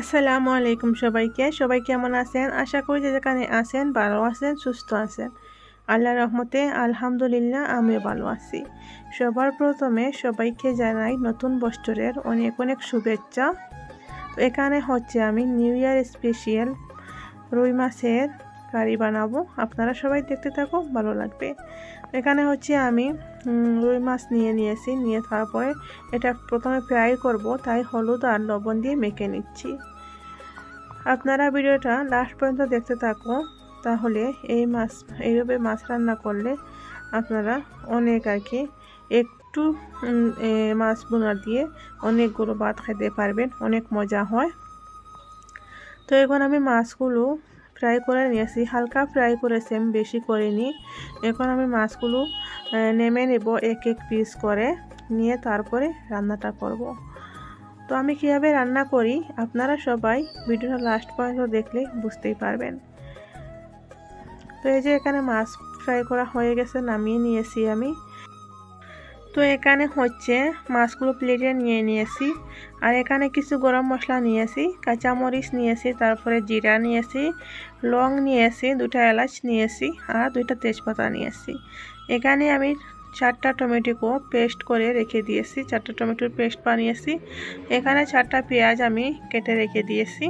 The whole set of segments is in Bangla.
আসসালামু আলাইকুম সবাইকে। সবাই কেমন আছেন? আশা করি যে যেখানে আছেন ভালো আছেন, সুস্থ আছেন। আল্লাহ রহমতে, আলহামদুলিল্লাহ, আমিও ভালো আছি। সবার প্রথমে সবাইকে জানাই নতুন বছরের অনেক অনেক শুভেচ্ছা। তো এখানে হচ্ছে আমি নিউ ইয়ার স্পেশাল রুই মাছের কারি বানাবো। আপনারা সবাই দেখতে থাকো ভালো লাগবে। এখানে হচ্ছে আমি রুই মাছ নিয়ে নিয়েছি, নিয়ে তারপরে এটা প্রথমে ফ্রাই করব, তাই হলুদ আর লবণ দিয়ে মেখে নিচ্ছি। আপনারা ভিডিওটা লাস্ট পর্যন্ত দেখতে থাকো তাহলে এই মাছ, এইভাবে মাছ রান্না করলে আপনারা অনেক আর কি, একটু মাছ বোনা দিয়ে অনেকগুলো ভাত খেতে পারবেন, অনেক মজা হয়। তো এখন আমি মাছগুলো ফ্রাই করে নিয়েছি, হালকা ফ্রাই করেছি, আমি বেশি করিনি। এখন আমি মাছগুলো নেমে নেব এক এক পিস করে, নিয়ে তারপরে রান্নাটা করব। তো আমি কীভাবে রান্না করি, আপনারা সবাই ভিডিওটা লাস্ট পর্যন্ত দেখলে বুঝতেই পারবেন। তো এই যে এখানে মাছ ফ্রাই করা হয়ে গেছে, নামিয়ে নিয়েছি আমি। তো এখানে হচ্ছে মাছগুলো প্লেটে নিয়ে নিয়েছি। আর এখানে কিছু গরম মশলা নিয়েছি, কাঁচামরিচ নিয়েছি, তারপরে জিরা নিয়েছি, লং নিয়েছি, দুটা এলাচ নিয়েছি আর দুইটা তেজপাতা নিয়েছি। এখানে আমি চারটা টমেটোকে পেস্ট করে রেখে দিয়েছি, চারটা টমেটোর পেস্ট বানিয়েছি। এখানে চারটা পেঁয়াজ আমি কেটে রেখে দিয়েছি।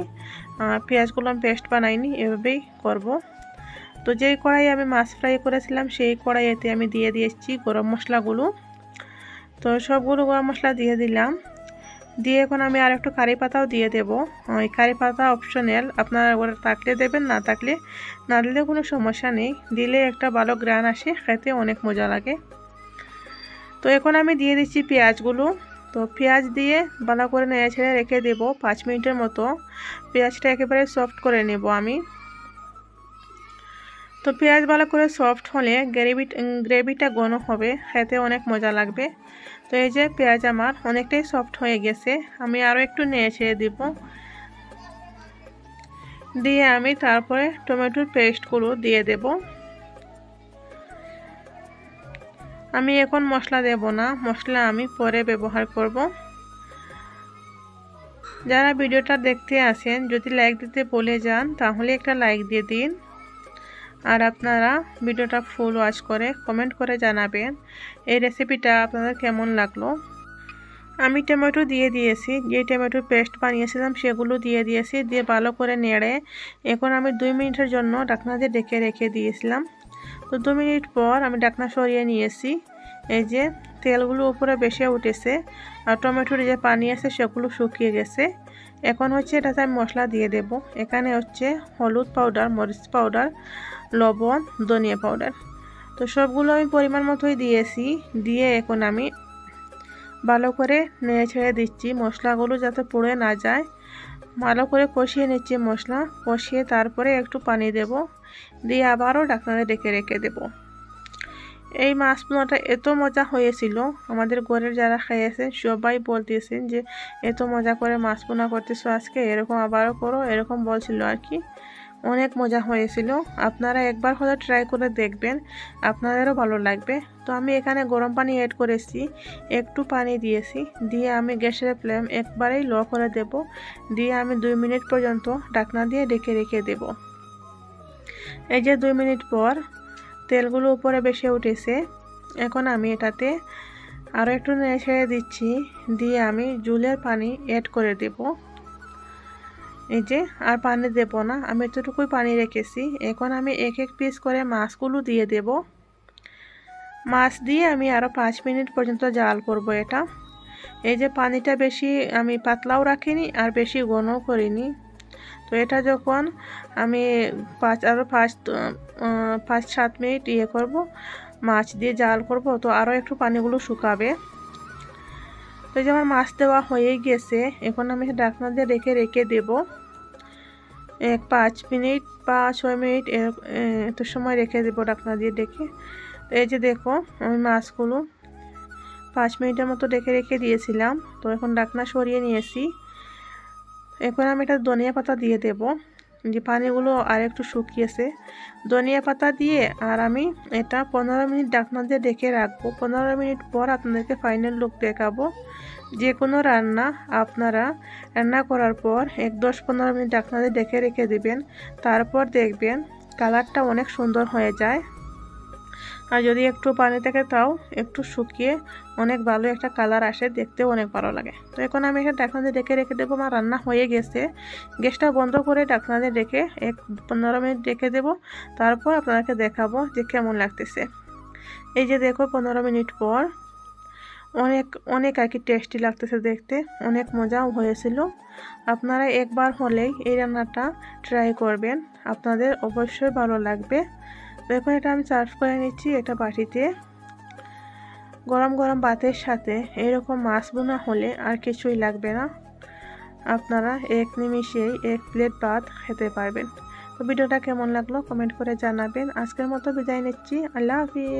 পেঁয়াজগুলো আমি পেস্ট বানাইনি, এভাবেই করব। তো যেই কড়াই আমি মাছ ফ্রাই করেছিলাম, সেই কড়াইতে আমি দিয়ে দিয়েছি গরম মশলাগুলো। তো সবগুলো গরম মশলা দিয়ে দিলাম। দিয়ে এখন আমি আর একটু কারি পাতাও দিয়ে দেব। ওই কারি পাতা অপশনাল আপনারা ওরা থাকলে দেবেন, না থাকলে না দিলে কোনো সমস্যা নেই। দিলে একটা ভালো গ্রান আসে, খেতে অনেক মজা লাগে। তো এখন আমি দিয়ে দিচ্ছি পেঁয়াজগুলো। তো পেঁয়াজ দিয়ে ভালো করে নেড়ে ছেড়ে রেখে দেব পাঁচ মিনিটের মতো। পেঁয়াজটা একেবারে সফট করে নেব আমি। তো পেঁয়াজ ভালো করে সফট হলে গ্রেভি গ্রেভিটা ঘন হবে, খেতে অনেক মজা লাগবে। তো এই যে পেঁয়াজ আমার অনেকটাই সফট হয়ে গেছে, আমি আরও একটু নেড়ে ছেড়ে দিব। দিয়ে আমি তারপরে টমেটোর পেস্টগুলো দিয়ে দেব। আমি এখন মশলা দেব না, মশলা আমি পরে ব্যবহার করব। যারা ভিডিওটা দেখতে আসেন, যদি লাইক দিতে বলে যান, তাহলে একটা লাইক দিয়ে দিন। আর আপনারা ভিডিওটা ফুল ওয়াচ করে কমেন্ট করে জানাবেন এই রেসিপিটা আপনাদের কেমন লাগল? আমি টমেটো দিয়ে দিয়েছি, যে টমেটোর পেস্ট বানিয়েছিলাম সেগুলো দিয়ে দিয়েছি, দিয়ে ভালো করে নেড়ে এখন আমি দুই মিনিটের জন্য ডাকনা দিয়ে ডেকে রেখে দিয়েছিলাম। তো দু মিনিট পর আমি ডাকনা সরিয়ে নিয়েছি, এই যে তেলগুলো উপরে বেশি উঠেছে আর টমেটোর যে পানি আছে সেগুলো শুকিয়ে গেছে। এখন হচ্ছে এটাতে আমি মশলা দিয়ে দেব, এখানে হচ্ছে হলুদ পাউডার মরিচ পাউডার লবণ, ধনিয়া পাউডার তো সবগুলো আমি পরিমাণ মতোই দিয়েছি। দিয়ে এখন আমি ভালো করে নেড়ে ছেড়ে দিচ্ছি। মশলাগুলো যাতে পুড়ে না যায়। ভালো করে কষিয়ে নিচ্ছি মশলা। কষিয়ে তারপরে একটু পানি দেব। দিয়ে আবারও ডাক্তারে ডেকে রেখে দেব। এই মাছ পোনাটা এত মজা হয়েছিল। আমাদের ঘরের যারা খেয়েছেন সবাই বলতেছেন যে, এত মজা করে মাছ পোনা করতেছো আজকে, এরকম আবারও করো, এরকম বলছিল আর কি। অনেক মজা হয়েছিল। আপনারা একবার হলে ট্রাই করে দেখবেন। আপনাদেরও ভালো লাগবে। তো আমি এখানে গরম পানি অ্যাড করেছি। একটু পানি দিয়েছি। দিয়ে আমি গ্যাসের ফ্লেম একবারেই লো করে দেব। দিয়ে আমি দুই মিনিট পর্যন্ত ডাকনা দিয়ে ডেকে রেখে দেব। এই যে দুই মিনিট পর তেলগুলো উপরে বেশি উঠেছে। এখন আমি এটাতে আরও একটু নেড়ে ছেড়ে দিচ্ছি। দিয়ে আমি জুলের পানি অ্যাড করে দেবো। এই যে, আর পানি দেব না। আমি এতটুকুই পানি রেখেছি। এখন আমি এক এক পিস করে মাছগুলো দিয়ে দেব। মাছ দিয়ে আমি আরও পাঁচ মিনিট পর্যন্ত জাল করব এটা। এই যে, পানিটা বেশি আমি পাতলাও রাখিনি আর বেশি ঘনও করিনি। তো এটা যখন আমি পাঁচ আরও পাঁচ পাঁচ, সাত মিনিট ইয়ে করব, মাছ দিয়ে জাল করব, তো আরও একটু পানিগুলো শুকাবে। তো যে আমার মাছ দেওয়া হয়ে গেছে, এখন আমি ডাকনা দিয়ে রেখে রেখে দেব। এক পাঁচ মিনিট বা ছয় মিনিট এত সময় রেখে দেবো ডাকনা দিয়ে ডেকে। তো এই যে দেখো, আমি মাছগুলো পাঁচ মিনিটের মতো ডেকে, রেখে দিয়েছিলাম। তো এখন ডাকনা সরিয়ে নিয়েছি। এখন আমি এটা ধনিয়া পাতা দিয়ে দেব। যে পানিগুলো আর একটু শুকিয়েছে। ধনিয়া পাতা দিয়ে আর আমি এটা পনেরো মিনিট ডাকনা দিয়ে ডেকে রাখব। পনেরো মিনিট পর আপনাদেরকে ফাইনাল লুক দেখাবো। যে কোনো রান্না আপনারা রান্না করার পর এক দশ পনেরো মিনিট ডাকনা দিয়ে ডেকে রেখে দেবেন। তারপর দেখবেন কালারটা অনেক সুন্দর হয়ে যায়। আর যদি একটু পানি থেকে তাও একটু শুকিয়ে অনেক ভালো একটা কালার আসে দেখতে অনেক ভালো লাগে। তো এখন আমি এখানে ঢাকনা দিয়ে ডেকে রেখে দেবো আমার রান্না হয়ে গেছে। গ্যাসটা বন্ধ করে ঢাকনা দিয়ে ডেকে এক পনেরো মিনিট ডেকে দেবো, তারপর আপনাদেরকে দেখাবো যে কেমন লাগতেছে। এই যে দেখো, পনেরো মিনিট পর অনেক অনেক আর কি টেস্টি লাগতেছে দেখতে, অনেক মজাও হয়েছিল। আপনারা একবার হলেই এই রান্নাটা ট্রাই করবেন, আপনাদের অবশ্যই ভালো লাগবে। এখন এটা আমি সার্ভ করে নিচ্ছি এটা বাটিতে। গরম গরম ভাতের সাথে এরকম মাছ বোনা হলে আর কিছুই লাগবে না। আপনারা এক নিমিশেই এক প্লেট ভাত খেতে পারবেন। তো ভিডিওটা কেমন লাগল কমেন্ট করে জানাবেন। আজকের মতো বিদায় নিচ্ছি। আল্লাহ হাফিজ।